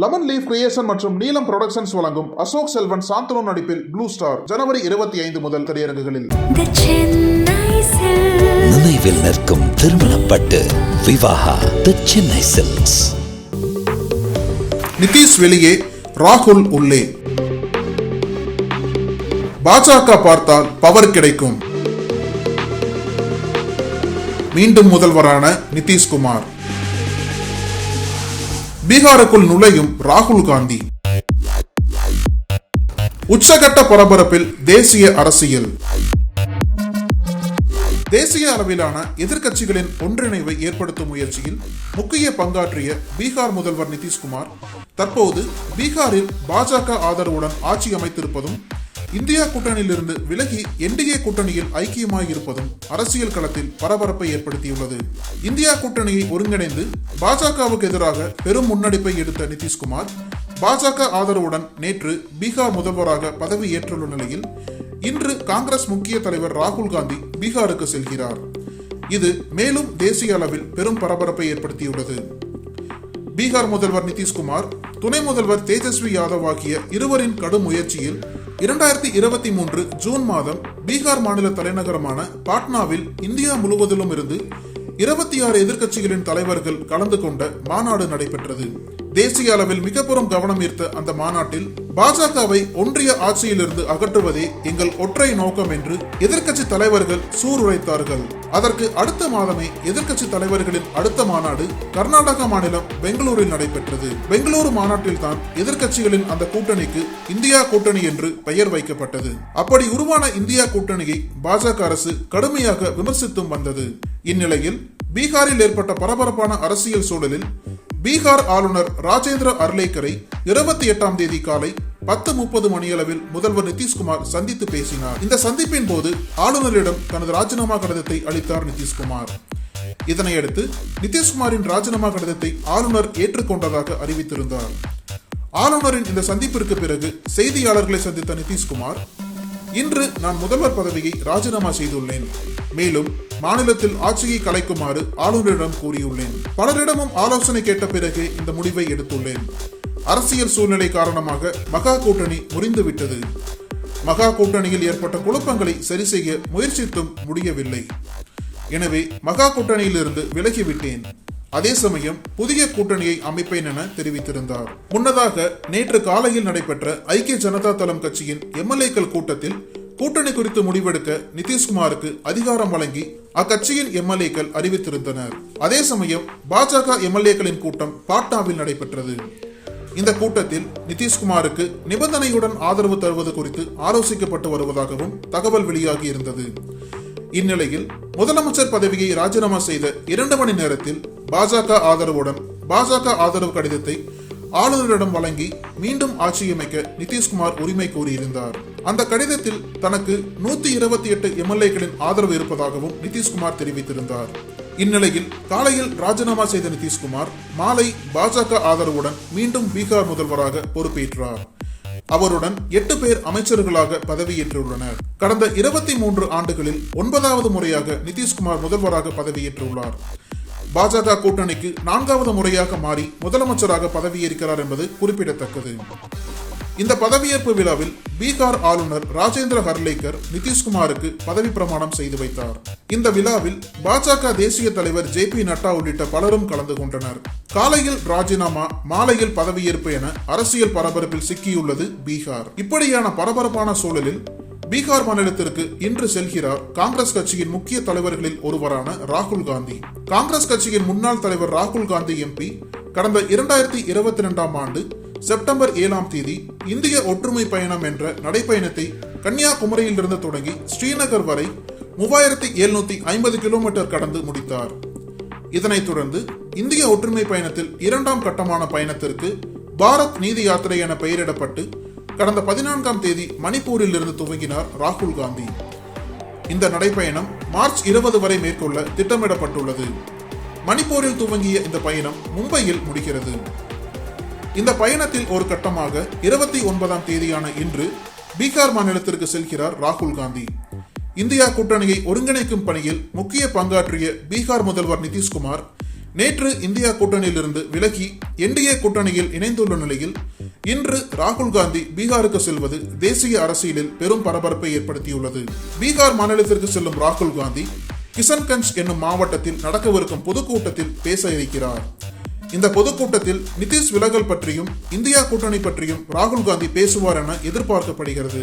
Lemon leaf creation மற்றும் நீலம் productions வழங்கும் அசோக் செல்வன் சாந்தனு நடிப்பில் ப்ளூ ஸ்டார் ஜனவரி இருபத்தி ஐந்து முதல் திரையரங்குகளில். நினைவில் நிற்கும் திருமணப்பட்டு விவாகா தி சென்னை சில்க்ஸ் நிதிஷ் வெளியே ராகுல் உள்ளே. பாஜக பார்த்தால் பவர் கிடைக்கும். மீண்டும் முதல்வரான நிதிஷ்குமார் பீகாருக்குள் நுழையும் ராகுல் காந்தி. உச்சகட்ட பரபரப்பில் தேசிய அரசியல். தேசிய அளவிலான எதிர்க்கட்சிகளின் ஒன்றிணைவை ஏற்படுத்தும் முயற்சியில் முக்கிய பங்காற்றிய பீகார் முதல்வர் நிதிஷ்குமார் தற்போது பீகாரில் பாஜக ஆதரவுடன் ஆட்சி அமைத்திருப்பதும் இந்தியா கூட்டணியிலிருந்து விலகி என்டிஏ கூட்டணியில் ஐக்கியமாய் இருப்பதும் அரசியல் களத்தில் பரபரப்பை ஏற்படுத்தியுள்ளது. இந்தியா கூட்டணியை ஒருங்கிணைந்து பாஜகவுக்கு எதிராக பெரும் முன்னெடுப்பை எடுத்த நிதிஷ்குமார் பாஜக ஆதரவுடன் நேற்று பீகார் முதல்வராக பதவி ஏற்றுள்ள நிலையில் இன்று காங்கிரஸ் முக்கிய தலைவர் ராகுல் காந்தி பீகாருக்கு செல்கிறார். இது மேலும் தேசிய அளவில் பெரும் பரபரப்பை ஏற்படுத்தியுள்ளது. பீகார் முதல்வர் நிதிஷ்குமார் துணை முதல்வர் தேஜஸ்வி யாதவ் ஆகிய இருவரின் கடும் முயற்சியில் இரண்டாயிரத்தி இருபத்தி மூன்று ஜூன் மாதம் பீகார் மாநில தலைநகரமான பாட்னாவில் இந்தியா முழுவதிலும் இருந்து இருபத்தி ஆறு எதிர்க்கட்சிகளின் தலைவர்கள் கலந்து கொண்ட மாநாடு நடைபெற்றது. தேசிய அளவில் மிக கவனம் ஈர்த்த அந்த மாநாட்டில் பாஜகவை ஒன்றிய ஆட்சியிலிருந்து அகற்றுவதே எங்கள் ஒற்றை நோக்கம் என்று எதிர்க்கட்சி தலைவர்கள் சூருரைத்தார்கள் அதற்கு அடுத்த மாதமே எதிர்க்கட்சி தலைவர்களின் அடுத்த மாநாடு கர்நாடக மாநிலம் பெங்களூரில் நடைபெற்றது. பெங்களூரு மாநாட்டில் தான் எதிர்க்கட்சிகளின் அந்த கூட்டணிக்கு இந்தியா கூட்டணி என்று பெயர் வைக்கப்பட்டது. அப்படி உருவான இந்தியா கூட்டணியை பாஜக அரசு கடுமையாக விமர்சித்தும் வந்தது. இந்நிலையில் பீகாரில் ஏற்பட்ட பரபரப்பான அரசியல் சூழலில் பீகார் ஆளுநர் ராஜேந்திர அர்லேக்கரை இருபத்தி எட்டாம் தேதி காலை பத்து முப்பது மணியளவில் முதல்வர் நிதிஷ்குமார் சந்தித்து பேசினார். இந்த சந்திப்பின் போது ஆளுநரிடம் தனது ராஜினாமா கடிதத்தை அளித்தார் நிதிஷ்குமார். இதனையடுத்து நிதிஷ்குமாரின் ராஜினாமா கடிதத்தை ஆளுநர் ஏற்றுக்கொண்டதாக அறிவித்திருந்தார். ஆளுநரின் இந்த சந்திப்பிற்கு பிறகு செய்தியாளர்களை சந்தித்த நிதிஷ்குமார் இன்று நான் முதல்வர் பதவியை ராஜினாமா செய்துள்ளேன். மேலும் மாநிலத்தில் ஆட்சியை கலைக்குமாறு ஆளுநரிடம் கூறியுள்ளேன். பலரிடமும் ஆலோசனை கேட்ட பிறகு இந்த முடிவை எடுத்துள்ளேன். அரசியல் சூழ்நிலை காரணமாக மகா கூட்டணி முறிந்துவிட்டது. மகா கூட்டணியில் ஏற்பட்ட குழப்பங்களை சரி செய்ய முயற்சித்தும் முடியவில்லை. எனவே மகா கூட்டணியிலிருந்து விலகிவிட்டேன். அதே சமயம் புதிய கூட்டணியை அமைப்பேன் என தெரிவித்திருந்தார். முன்னதாக நேற்று காலையில் நடைபெற்ற ஐக்கிய ஜனதா தளம் கட்சியின் எம்எல்ஏக்கள் கூட்டத்தில் கூட்டணி குறித்து முடிவெடுக்க நிதிஷ்குமாருக்கு அதிகாரம் வழங்கி அக்கட்சியின் எம்எல்ஏக்கள் அறிவித்திருந்தனர். அதே சமயம் பாஜக எம்எல்ஏக்களின் கூட்டம் பாட்னாவில் நடைபெற்றது. இந்த கூட்டத்தில் நிதிஷ்குமாருக்கு நிபந்தனையுடன் ஆதரவு தருவது குறித்து ஆலோசிக்கப்பட்டு வருவதாகவும் தகவல் வெளியாகி இருந்தது. இந்நிலையில் முதலமைச்சர் பதவியை ராஜினாமா செய்த இரண்டு மணி நேரத்தில் பாஜக ஆதரவுடன் பாஜக ஆதரவு கடிதத்தை ஆளுநரிடம் வழங்கி மீண்டும் ஆட்சியமைக்க நிதிஷ்குமார் உரிமை கோரியிருந்தார். அந்த கடிதத்தில் தனக்கு நூத்தி இருபத்தி எட்டு எம்எல்ஏக்களின் ஆதரவு இருப்பதாகவும் நிதிஷ்குமார் தெரிவித்திருந்தார். இந்நிலையில் காலையில் ராஜினாமா செய்த நிதிஷ்குமார் மாலை பாஜக ஆதரவுடன் மீண்டும் பீகார் முதல்வராக பொறுப்பேற்றார். அவருடன் எட்டு பேர் அமைச்சர்களாக பதவியேற்றுள்ளனர். கடந்த இருபத்தி மூன்று ஆண்டுகளில் ஒன்பதாவது முறையாக நிதிஷ்குமார் முதல்வராக பதவியேற்றுள்ளார். பாஜக கூட்டணிக்கு நான்காவது முறையாக மாறி முதலமைச்சராக பதவியேற்கிறார் என்பது குறிப்பிடத்தக்கது. இந்த பதவியேற்பு விழாவில் பீகார் ஆளுநர் ராஜேந்திர ஹர்லேக்கர் நிதிஷ்குமாருக்கு பதவி பிரமாணம் செய்து வைத்தார். இந்த விழாவில் பாஜக தேசிய தலைவர் ஜே பி நட்டா உள்ளிட்ட பலரும் கலந்து கொண்டனர். காலையில் ராஜினாமா மாலையில் பதவியேற்பு என அரசியல் பரபரப்பில் சிக்கியுள்ளது பீகார். இப்படியான பரபரப்பான சூழலில் பீகார் மாநிலத்திற்கு இன்று செல்கிறார் காங்கிரஸ் கட்சியின் முக்கிய தலைவர்களில் ஒருவரான ராகுல் காந்தி. காங்கிரஸ் கட்சியின் முன்னாள் தலைவர் ராகுல் காந்தி எம்பி கடந்த இரண்டாயிரத்தி இருபத்தி ரெண்டாம் ஆண்டு செப்டம்பர் ஏழாம் தேதி இந்திய ஒற்றுமை பயணம் என்ற நடைப்பயணத்தை கன்னியாகுமரியில் இருந்து தொடங்கி ஸ்ரீநகர் வரை மூவாயிரத்தி எழுநூத்தி ஐம்பது கிலோமீட்டர் கடந்து முடித்தார். இதனைத் தொடர்ந்து இந்திய ஒற்றுமை பயணத்தில் இரண்டாம் கட்டமான பயணத்திற்கு பாரத் நீதி யாத்திரை என பெயரிடப்பட்டு கடந்த பதினான்காம் தேதி மணிப்பூரில் இருந்து துவங்கினார் ராகுல் காந்தி. இந்த நடைப்பயணம் மார்ச் இருபது வரை மேற்கொள்ள திட்டமிடப்பட்டுள்ளது. மணிப்பூரில் துவங்கிய இந்த பயணம் மும்பையில் முடிகிறது. இந்த பயணத்தில் ஒரு கட்டமாக இருபத்தி ஒன்பதாம் தேதியான இன்று பீகார் மாநிலத்திற்கு செல்கிறார் ராகுல் காந்தி. இந்தியா கூட்டணியை ஒருங்கிணைக்கும் பணியில் முக்கிய பங்காற்றிய பீகார் முதல்வர் நிதிஷ்குமார் நேற்று இந்தியா கூட்டணியிலிருந்து விலகி என்டிஏ கூட்டணியில் இணைந்துள்ள நிலையில் இன்று ராகுல் காந்தி பீகாருக்கு செல்வது தேசிய அரசியலில் பெரும் பரபரப்பை ஏற்படுத்தியுள்ளது. பீகார் மாநிலத்திற்கு செல்லும் ராகுல் காந்தி கிஷன்கஞ்ச் என்னும் மாவட்டத்தில் நடக்கவிருக்கும் பொதுக்கூட்டத்தில் பேச இருக்கிறார். இந்த பொதுக்கூட்டத்தில் நிதிஷ் விலகல் பற்றியும் இந்தியா கூட்டணி பற்றியும் ராகுல் காந்தி பேசுவார் என எதிர்பார்க்கப்படுகிறது.